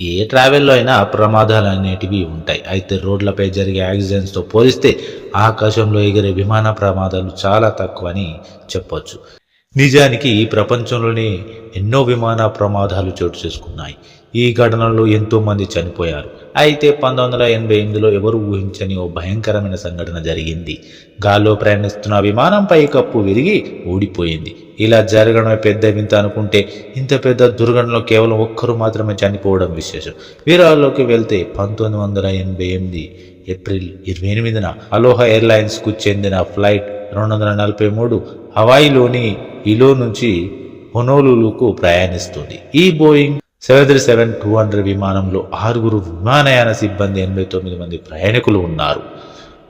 ఏ ట్రావెల్లో అయినా ప్రమాదాలు అనేటివి ఉంటాయి. అయితే రోడ్లపై జరిగే యాక్సిడెంట్స్తో పోలిస్తే ఆకాశంలో ఎగిరే విమాన ప్రమాదాలు చాలా తక్కువ అని చెప్పొచ్చు. నిజానికి ఈ ప్రపంచంలోనే ఎన్నో విమాన ప్రమాదాలు చోటు చేసుకున్నాయి. ఈ ఘటనలో ఎంతో మంది చనిపోయారు. అయితే పంతొమ్మిది వందల ఎనభై ఎనిమిదిలో ఎవరు ఊహించని ఓ భయంకరమైన సంఘటన జరిగింది. గాల్లో ప్రయాణిస్తున్న విమానం కప్పు విరిగి ఊడిపోయింది. ఇలా జరగడమే పెద్ద వింత అనుకుంటే ఇంత పెద్ద దుర్ఘటనలో కేవలం ఒక్కరు మాత్రమే చనిపోవడం విశేషం. వీరాల్లోకి వెళ్తే పంతొమ్మిది వందల ఎనభై ఎనిమిది ఏప్రిల్ ఇరవై ఎనిమిదిన అలోహా ఎయిర్లైన్స్కు చెందిన ఫ్లైట్ రెండు వందల నలభై మూడు హవాయిలోని ఇలో నుంచి హొనోలులుకు ప్రయాణిస్తుంది. ఈ Boeing seven three seven two hundred విమానంలో ఆరుగురు విమానయాన సిబ్బంది ఎనభై తొమ్మిది మంది ప్రయాణికులు ఉన్నారు.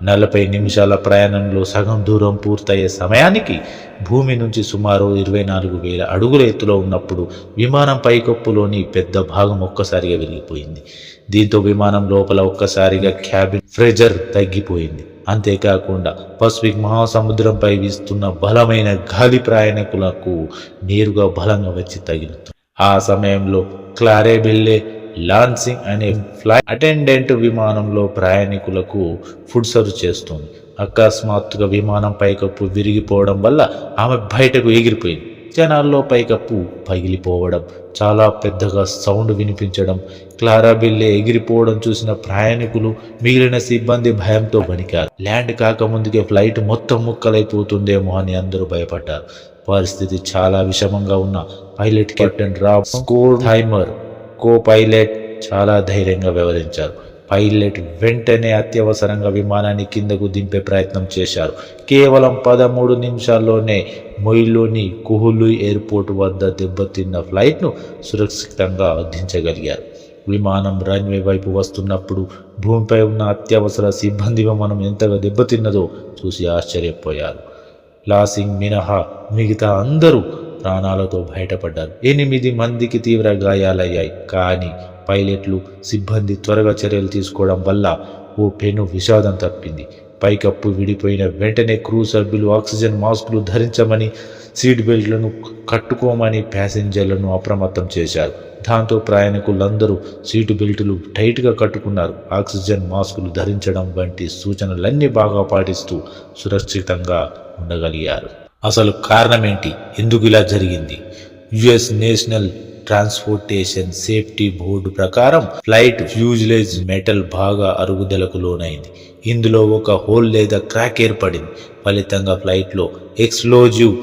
నలభై నిమిషాల ప్రయాణంలో సగం దూరం పూర్తయ్యే సమయానికి భూమి నుంచి సుమారు ఇరవై నాలుగు వేల అడుగుల ఎత్తులో ఉన్నప్పుడు విమానం పైకప్పులోని పెద్ద భాగం ఒక్కసారిగా విరిగిపోయింది. దీంతో విమానం లోపల ఒక్కసారిగా క్యాబిన్ ఫ్రెజర్ తగ్గిపోయింది. అంతేకాకుండా పసిఫిక్ మహాసముద్రంపై వీస్తున్న బలమైన గాలి ప్రయాణికులకు నేరుగా బలంగా వచ్చి తగిలింది ఆ సమయంలో క్లారేబెల్లే లాన్సింగ్ అనే ఫ్లైట్ అటెండెంట్ విమానంలో ప్రయాణికులకు ఫుడ్ సర్వ్ చేస్తుంది. అకస్మాత్తుగా విమానం పైకప్పు విరిగిపోవడం వల్ల ఆమె బయటకు ఎగిరిపోయింది. జనాల్లో పైకప్పు పగిలిపోవడం చాలా పెద్దగా సౌండ్ వినిపించడం క్లారాబిల్లే ఎగిరిపోవడం చూసిన ప్రయాణికులు మిగిలిన సిబ్బంది భయంతో వణికారు ల్యాండ్ కాకముందుకే ఫ్లైట్ మొత్తం ముక్కలైపోతుందేమో అని అందరూ భయపడ్డారు. పరిస్థితి చాలా విషమంగా ఉన్న pilot captain Rob Schornstheimer co pilot చాలా ధైర్యంగా వ్యవహరించారు. పైలట్ వెంటనే అత్యవసరంగా విమానాన్ని కిందకు దింపే ప్రయత్నం చేశారు. కేవలం పదమూడు నిమిషాల్లోనే మొయిలోని కుహులు ఎయిర్పోర్ట్ వద్ద దెబ్బతిన్న ఫ్లైట్ను సురక్షితంగా దించగలిగారు విమానం రన్వే వైపు వస్తున్నప్పుడు భూమిపై ఉన్న అత్యవసర సిబ్బంది విమానం ఎంతగా దెబ్బతిన్నదో చూసి ఆశ్చర్యపోయారు. లాసింగ్ మినహా మిగతా అందరూ ప్రాణాలతో బయటపడ్డారు. ఎనిమిది మందికి తీవ్ర గాయాలయ్యాయి. కానీ పైలట్లు సిబ్బంది త్వరగా చర్యలు తీసుకోవడం వల్ల ఓ పెను విషాదం తప్పింది. పైకప్పు విడిపోయిన వెంటనే క్రూ సభ్యులు ఆక్సిజన్ మాస్కులు ధరించమని సీట్ బెల్ట్లను కట్టుకోమని ప్యాసింజర్లను అప్రమత్తం చేశారు. దాంతో ప్రయాణికులందరూ సీటు బెల్టులు టైట్గా కట్టుకున్నారు. ఆక్సిజన్ మాస్కులు ధరించడం వంటి సూచనలన్నీ బాగా పాటిస్తూ సురక్షితంగా ఉండగలిగారు. అసలు కారణమేంటి? ఎందుకు ఇలా జరిగింది? US national transportation safety board ప్రకారం ఫ్లైట్ ఫ్యూజ్లేజ్ మెటల్ బాగా అరుగుదలకు లోనైంది. ఇందులో ఒక హోల్ లేదా క్రాక్ ఏర్పడింది. ఫలితంగా ఫ్లైట్లో ఎక్స్ప్లోజివ్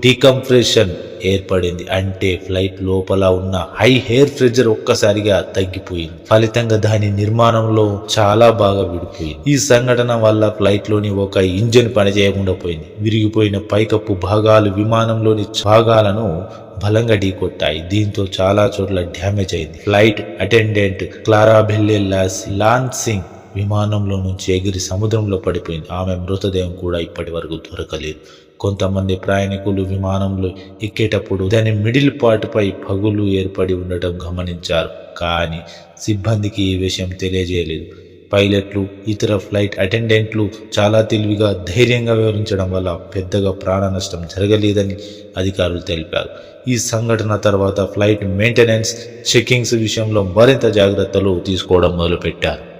డీకంప్రెషన్ ఏర్పడింది. అంటే ఫ్లైట్ లోపల ఉన్న హై హెయిర్ ప్రెజర్ ఒక్కసారిగా తగ్గిపోయింది. ఫలితంగా దాని నిర్మాణంలో చాలా బాగా విడిపోయింది. ఈ సంఘటన వల్ల ఫ్లైట్లోని ఒక ఇంజిన్ పనిచేయకుండా పోయింది. విరిగిపోయిన పైకప్పు భాగాలు విమానంలోని భాగాలను బలంగా ఢీకొట్టాయి. దీంతో చాలా చోట్ల డ్యామేజ్ అయింది. Flight attendant Clarabelle Lansing విమానంలో నుంచి ఎగిరి సముద్రంలో పడిపోయింది. ఆమె మృతదేహం కూడా ఇప్పటి వరకు దొరకలేదు. కొంతమంది ప్రయాణికులు విమానంలో ఎక్కేటప్పుడు దాని మిడిల్ పార్ట్పై పగులు ఏర్పడి ఉండటం గమనించారు. కానీ సిబ్బందికి ఈ విషయం తెలియజేయలేదు. పైలట్లు ఇతర ఫ్లైట్ అటెండెంట్లు చాలా తెలివిగా ధైర్యంగా వివరించడం వల్ల పెద్దగా ప్రాణ నష్టం జరగలేదని అధికారులు తెలిపారు. ఈ సంఘటన తర్వాత ఫ్లైట్ మెయింటెనెన్స్ చెక్కింగ్స్ విషయంలో మరింత జాగ్రత్తలు తీసుకోవడం మొదలుపెట్టారు.